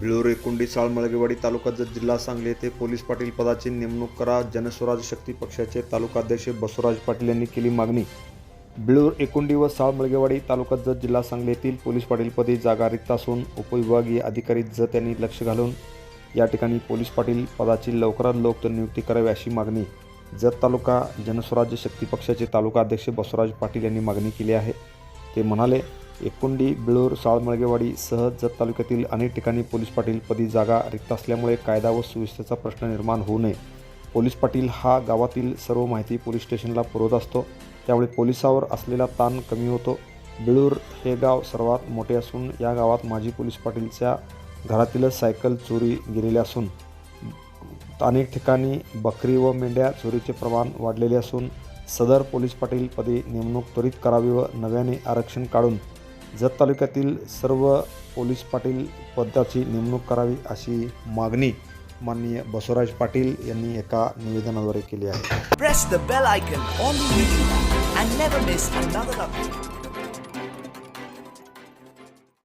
बिळूर एकुंडी साळमळगेवाडी तालुका जत जिल्हा सांगली येथे पोलीस पाटील पदाची नेमणूक करा. जनस्वराज शक्ती पक्षाचे तालुकाध्यक्ष बसवराज पाटील यांनी केली मागणी. बिळूर एकुंडी व साळ मळगेवाडी तालुका जत जिल्हा सांगली येथील पोलीस पाटीलपदी जागा रिक्त असून उपविभागीय अधिकारी जत यांनी लक्ष घालून या ठिकाणी पोलीस पाटील पदाची लवकरात लवकर नियुक्ती करावी अशी मागणी जत तालुका जनस्वराज्य शक्ती पक्षाचे तालुका अध्यक्ष बसवराज पाटील यांनी मागणी केली आहे. ते म्हणाले एकुंडी बिळूर साळमळगेवाडी सह जत तालुक्यातील अनेक ठिकाणी पोलीस पाटील पदी जागा रिक्त असल्यामुळे कायदा व सुव्यवस्थेचा प्रश्न निर्माण होऊ नये. पोलीस पाटील हा गावातील सर्व माहिती पोलीस स्टेशनला पुरवत असतो. त्यामुळे पोलिसावर असलेला ताण कमी होतो. बिळूर हे गाव सर्वात मोठे असून या गावात माजी पोलीस पाटीलच्या घरातीलच सायकल चोरी गेलेली असून अनेक ठिकाणी बकरी व मेंढ्या चोरीचे प्रमाण वाढलेले असून सदर पोलीस पाटील पदी नेमणूक त्वरित करावी व नव्याने आरक्षण काढून जत तालुक्यातील सर्व पोलीस पाटील पदाची नेमणूक करावी अशी मागणी माननीय बसवराज पाटील यांनी एका निवेदनाद्वारे केली आहे.